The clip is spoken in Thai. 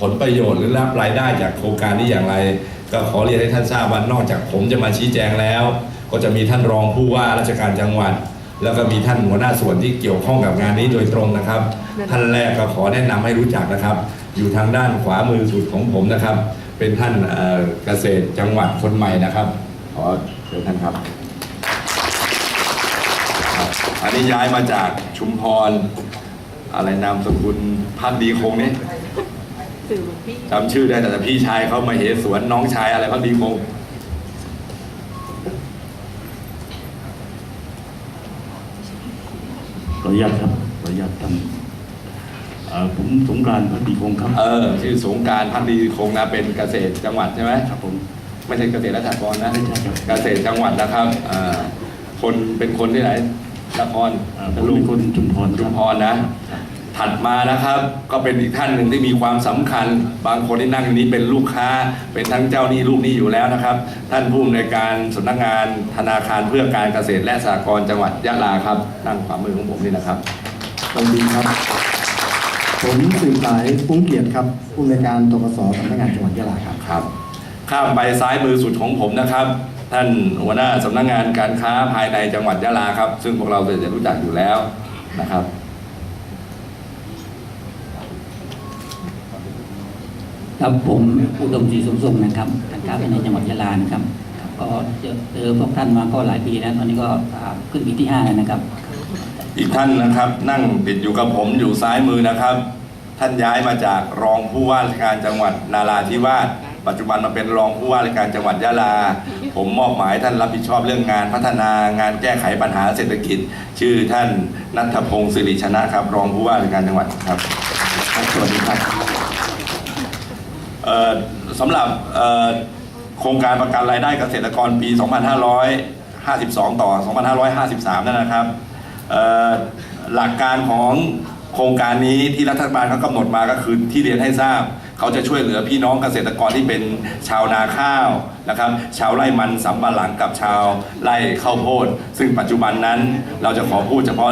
ผลประโยชน์หรือรับรายได้จากโครงการนี้อย่างไร ก็ขอเรียนให้ท่านทราบว่านอกจากผมจะมาชี้แจงแล้ว ก็จะมีท่านรองผู้ว่าราชการจังหวัด แล้วก็มีท่านหัวหน้าส่วนที่เกี่ยวข้องกับงานนี้โดยตรงนะครับ ท่านแรกก็ขอแนะนำให้รู้จักนะครับ อยู่ทางด้านขวามือสุดของผมนะครับ เป็นท่านเอ่อเกษตรจังหวัดคนใหม่นะครับขอเชิญท่านครับครับ อันนี้ย้ายมาจากชุมพรอะไรนามสกุลพักดีคงเนี่ย สื่อหลวงพี่จำชื่อได้แต่พี่ชายเขามาเหสวนน้องชายอะไรพักดีคงขออนุญาตครับขออนุญาตทำเอ่อผมสงกรานต์พักดีคงครับ เออชื่อสงกรารพักดีคงนะเป็นเกษตรจังหวัดใช่ไหมครับผมไม่ใช่เกษตรและสหกรณ์นะไม่ใช่ครับเกษตรจังหวัดนะครับอ่าคนเป็นคนที่ไหนนครเอ่อผมเป็นคนชุมพรคชุรัมบพรนะ ถัดมานะครับ ก็เป็นอีกท่านหนึ่งที่มีความสำคัญ บางคนที่นั่งอยู่นี้เป็นลูกค้า เป็นทั้งเจ้าหนี้ลูกหนี้อยู่แล้วนะครับ ท่านผู้อำนวยการสำนักงานธนาคารเพื่อการเกษตรและสหกรณ์จังหวัดยะลาครับนั่งขวามือของผมนี่นะครับสวัสดีครับ ผมสืบสายปุ้งเกียรติครับผู้อำนวยการตกสสำนักงานจังหวัดยะลาครับครับ ข้ามไปซ้ายมือสุดของผมนะครับท่านหัวหน้าสำนักงานการค้าภายในจังหวัดยะลาครับ ซึ่งพวกเราจะรู้จักอยู่แล้วนะครับ ครับผมอุดมศรีสมทรงนะครับการค้าภายในจังหวัดยะลานะครับครับ ก็เจอเจอพวกท่านมาก็หลายปีแล้วตอนนี้ก็อ่าขึ้นปีที่ห้าแล้วนะครับ อีกท่านนะครับนั่งติดอยู่กับผมอยู่ซ้ายมือนะครับ ท่านย้ายมาจากรองผู้ว่าราชการจังหวัดนาราธิวาสปัจจุบันมาเป็นรองผู้ว่าราชการจังหวัดยะลา ผมมอบหมายท่านรับผิดชอบเรื่องงานพัฒนางานแก้ไขปัญหาเศรษฐกิจ ชื่อท่านนัทพงศ์สิริชนะครับ รองผู้ว่าราชการจังหวัดครับครับสวัสดีครับเอ่อ สำหรับโครงการประกันรายได้เกษตรกรปี 2552 ต่อ 2553 นั่นนะครับ หลักการของโครงการนี้ที่รัฐบาลเขากำหนดมาก็คือที่เรียนให้ทราบ เขาจะช่วยเหลือพี่น้องเกษตรกรที่เป็นชาวนาข้าวนะครับ ชาวไร่มันสำปะหลังกับชาวไร่ข้าวโพด ซึ่งปัจจุบันนั้นเราจะขอพูดเฉพาะ